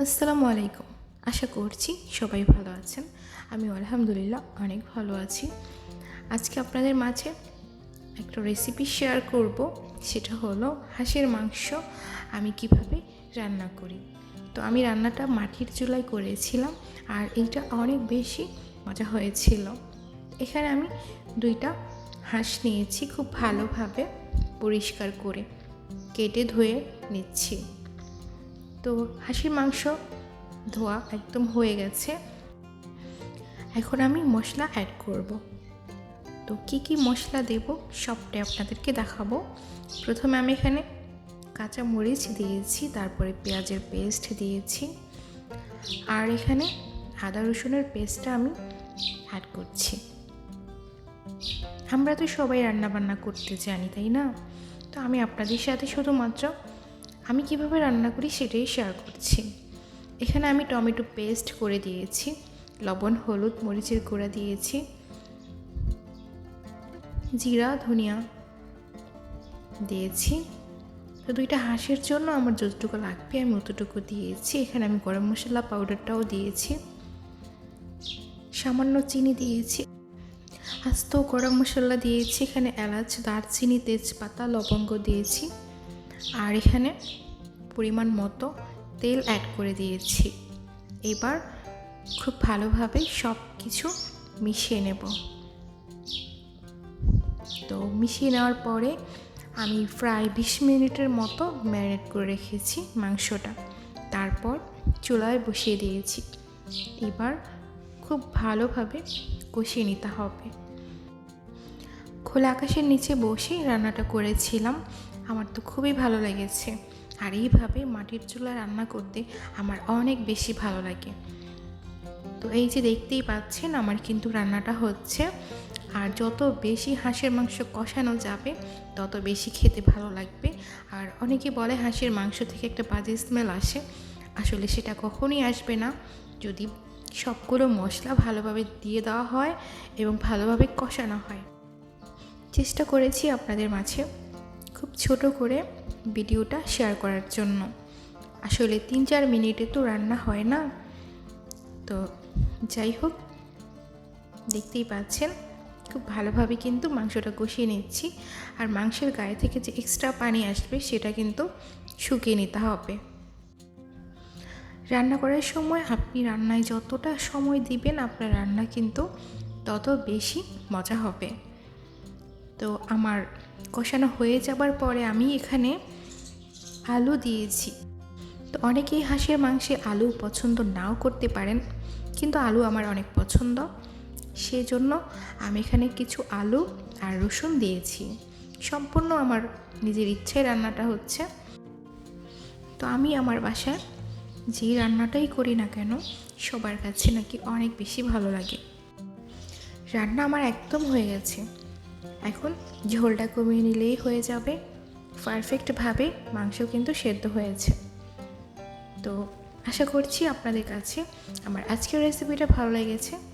আসসালামু আলাইকুম। আশা করছি সবাই ভালো আছেন। আমি আলহামদুলিল্লাহ অনেক ভালো আছি। আজকে আপনাদের মাঝে একটা রেসিপি শেয়ার করব। সেটা হলো হাঁসের মাংস আমি কীভাবে রান্না করি। তো আমি রান্নাটা মাটির চুলায় করেছিলাম আর এইটা অনেক বেশি মজা হয়েছিল। এখানে আমি দুইটা হাঁস নিয়েছি খুব ভালোভাবে পরিষ্কার করে কেটে ধুয়ে নিচ্ছি। তো হাঁসির মাংস ধোয়া একদম হয়ে গেছে। এখন আমি মশলা অ্যাড করব। তো কি কি মশলা দেব সবটাই আপনাদেরকে দেখাবো। প্রথমে আমি এখানে কাঁচা মরিচ দিয়েছি, তারপরে পেঁয়াজের পেস্ট দিয়েছি। আর এখানে আদা রসুনের পেস্টটা আমি অ্যাড করছি। আমরা তো সবাই রান্না বান্না করতে জানি, তাই না? তো আমি আপনাদের সাথে শুধুমাত্র আমি কীভাবে রান্না করি সেটাই শেয়ার করছি। এখানে আমি টমেটো পেস্ট করে দিয়েছি, লবণ, হলুদ, মরিচের গুঁড়া দিয়েছি, জিরা, ধনিয়া দিয়েছি। তো দুইটা হাঁসের জন্য আমার যতটুকু লাগবে আমি অতটুকু দিয়েছি। এখানে আমি গরম মশলা পাউডারটাও দিয়েছি। সামান্য চিনি দিয়েছি। আস্ত গরম মশলা দিয়েছি। এখানে এলাচ, দারচিনি, তেজপাতা, লবঙ্গ দিয়েছি। আর এখানে পরিমাণ মতো তেল অ্যাড করে দিয়েছি। এবার খুব ভালোভাবে সব কিছু মিশিয়ে নেব। তো মিশিয়ে নেওয়ার পরে আমি প্রায় বিশ মিনিটের মতো ম্যারিনেট করে রেখেছি মাংসটা। তারপর চুলায় বসিয়ে দিয়েছি। এবার খুব ভালোভাবে কষিয়ে নিতে হবে। খোলা আকাশের নিচে বসে রান্নাটা করেছিলাম। আমার তো খুবই ভালো লেগেছে। আর এইভাবে মাটির চুলা রান্না করতে আমার অনেক বেশি ভালো লাগে। তো এই যে দেখতেই পাচ্ছেন, আমার কিন্তু রান্নাটা হচ্ছে। আর যত বেশি হাঁসের মাংস কষানো যাবে, তত বেশি খেতে ভালো লাগবে। আর অনেকে বলে হাঁসের মাংস থেকে একটা বাজে স্মেল আসে। আসলে সেটা কখনই আসবে না। যদি সবগুলো মশলা ভালোভাবে দিয়ে দেওয়া হয় এবং ভালোভাবে কষানো হয়। চেষ্টা করেছি আপনাদের মাঝে খুব ছোট করে ভিডিওটা শেয়ার করার জন্য। আসলে তিন চার মিনিটে তো রান্না হয় না। তো যাই হোক, দেখতেই পাচ্ছেন, খুব ভালোভাবে কিন্তু মাংসটা কষিয়ে নিচ্ছি। আর মাংসের গায়ে থেকে যে এক্সট্রা পানি আসবে সেটা কিন্তু শুকিয়ে নিতে হবে। রান্না করার সময় আপনি রান্নায় যতটা সময় দিবেন, আপনার রান্না কিন্তু তত বেশি মজা হবে। তো আমার কষানো হয়ে যাবার পরে আমি এখানে আলু দিয়েছি। তো অনেকেই হাঁসের মাংসে আলু পছন্দ নাও করতে পারেন, কিন্তু আলু আমার অনেক পছন্দ। সেই জন্য আমি এখানে কিছু আলু আর রসুন দিয়েছি। সম্পূর্ণ আমার নিজের ইচ্ছায় রান্নাটা হচ্ছে। তো আমি আমার বাসায় যে রান্নাটাই করি না কেন, সবার কাছে নাকি অনেক বেশি ভালো লাগে। রান্না আমার একদম হয়ে গেছে। এখন ঝোলটা কমিয়ে নিলেই হয়ে যাবে। পারফেক্টভাবে মাংস কিন্তু সেদ্ধ হয়েছে। তো আশা করছি আপনাদের কাছে আমার আজকের রেসিপিটা ভালো লেগেছে।